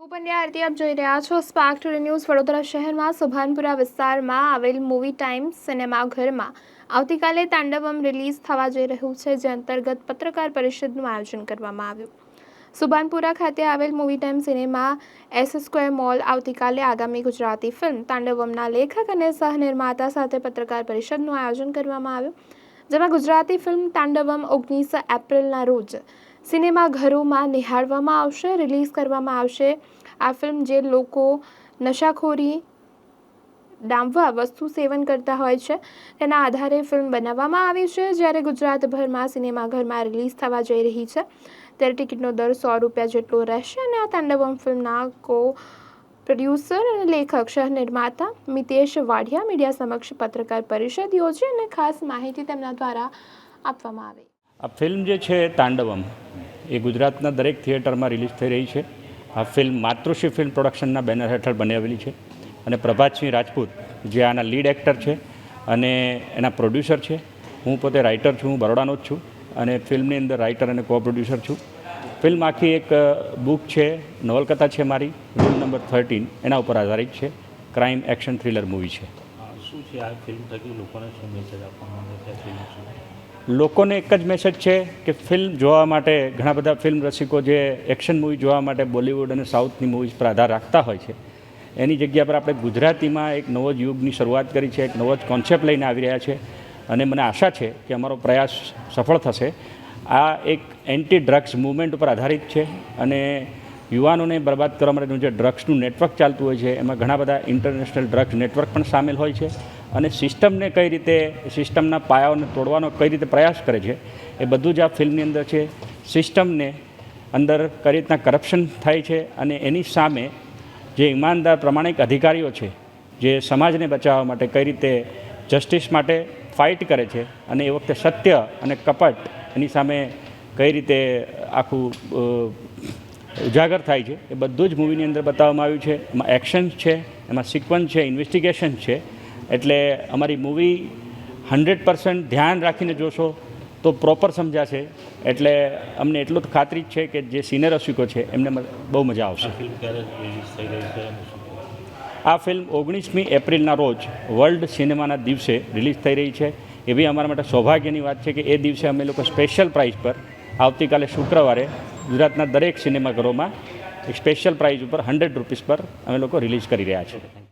હું પંડ્યા આપ જોઈ રહ્યા છો. સ્પાર્ક ટુડે ન્યૂઝ વડોદરા શહેરમાં, સુભાનપુરા વિસ્તારમાં આવેલ મૂવી ટાઈમ સિનેમાઘરમાં આવતીકાલે તાંડવમ રિલીઝ થવા જઈ રહ્યું છે, જે અંતર્ગત પત્રકાર પરિષદનું આયોજન કરવામાં આવ્યું. સુભાનપુરા ખાતે આવેલ movie time cinema S square mall આવતીકાલે આગામી ગુજરાતી ફિલ્મ તાંડવમના લેખક અને સહનિર્માતા સાથે પત્રકાર પરિષદનું આયોજન કરવામાં આવ્યું. જેમાં ગુજરાતી ફિલ્મ તાંડવમ ઓગણીસ એપ્રિલના રોજ સિનેમાઘરોમાં નિહાળવામાં આવશે, રિલીઝ કરવામાં આવશે. આ ફિલ્મ જે લોકો નશાખોરી, ડામવા વસ્તુ સેવન કરતા હોય છે, તેના આધારે ફિલ્મ બનાવવામાં આવી છે. જ્યારે ગુજરાતભરમાં સિનેમાઘરમાં રિલીઝ થવા જઈ રહી છે, ત્યારે ટિકિટનો દર સો રૂપિયા જેટલો રહેશે અને આ તાંડવમ ફિલ્મના કો પ્રોડ્યુસર અને લેખક સહ નિર્માતા મિતેશ વાઢિયા મીડિયા સમક્ષ પત્રકાર પરિષદ યોજી અને ખાસ માહિતી તેમના દ્વારા આપવામાં આવી. આ ફિલ્મ જે છે તાંડવમ, એ ગુજરાતના દરેક થિયેટરમાં રિલીઝ થઈ રહી છે. આ ફિલ્મ માતૃશ્રી ફિલ્મ પ્રોડક્શનના બેનર હેઠળ બનાવેલી છે અને પ્રભાતસિંહ રાજપૂત, જે આના લીડ એક્ટર છે અને એના પ્રોડ્યુસર છે. હું પોતે રાઇટર છું, હું બરોડાનો જ છું અને ફિલ્મની અંદર રાઇટર અને કો પ્રોડ્યુસર છું. ફિલ્મ આખી એક બુક છે, નવલકથા છે મારી રૂલ નંબર થર્ટીન એના ઉપર આધારિત છે. ક્રાઇમ એક્શન થ્રિલર મૂવી છે. શું છે આ ફિલ્મ? થકી લોકોને શું મેસેજ આપવાનો છે લોકોને એક જ મેસેજ છે કે ફિલ્મ જોવા માટે ઘણા બધા ફિલ્મ રસિકો જે એક્શન મૂવી જોવા માટે બોલિવૂડ અને સાઉથની મૂવીઝ પર આધાર રાખતા હોય છે, એની જગ્યા પર આપણે ગુજરાતીમાં એક નવો જ યુગની શરૂઆત કરી છે, એક નવો જ કોન્સેપ્ટ લઈને આવી રહ્યા છે અને મને આશા છે કે અમારો પ્રયાસ સફળ થશે. આ એક એન્ટી ડ્રગ્સ મૂવમેન્ટ ઉપર આધારિત છે અને યુવાનોને બરબાદ કરવા માટેનું જે ડ્રગ્સનું નેટવર્ક ચાલતું હોય છે, એમાં ઘણા બધા ઇન્ટરનેશનલ ડ્રગ્સ નેટવર્ક પણ સામેલ હોય છે અને સિસ્ટમને કઈ રીતે, સિસ્ટમના પાયાઓને તોડવાનો કઈ રીતે પ્રયાસ કરે છે, એ બધું જ આ ફિલ્મની અંદર છે. સિસ્ટમને અંદર કઈ રીતના કરપ્શન થાય છે અને એની સામે જે ઈમાનદાર પ્રમાણિક અધિકારીઓ છે, જે સમાજને બચાવવા માટે કઈ રીતે જસ્ટિસ માટે ફાઇટ કરે છે અને એ વખતે સત્ય અને કપટ એની સામે કઈ રીતે આખું ઉજાગર થાય છે. એ બધું જ મૂવીની અંદર બતાવવામાં આવ્યું છે. એમાં એક્શન છે એમાં સિક્વન્સ છે ઇન્વેસ્ટિગેશન છે. એટલે અમારી મૂવી હંડ્રેડ પર્સન્ટ ધ્યાન રાખીને જોશો તો પ્રોપર સમજાશે. એટલે અમને એટલું તો ખાતરી જ છે કે જે સિનિયર રસિકો છે એમને બહુ મજા આવશે. આ ફિલ્મ ઓગણીસમી એપ્રિલના રોજ વર્લ્ડ સિનેમાના દિવસે રિલીઝ થઈ રહી છે. એ બી અમારા માટે સૌભાગ્યની વાત છે કે એ દિવસે અમે લોકો સ્પેશિયલ પ્રાઇઝ પર આવતીકાલે શુક્રવારે ગુજરાતના દરેક સિનેમાઘરોમાં એક સ્પેશિયલ પ્રાઇઝ ઉપર હંડ્રેડ રૂપીસ પર અમે લોકો રિલીઝ કરી રહ્યા છીએ.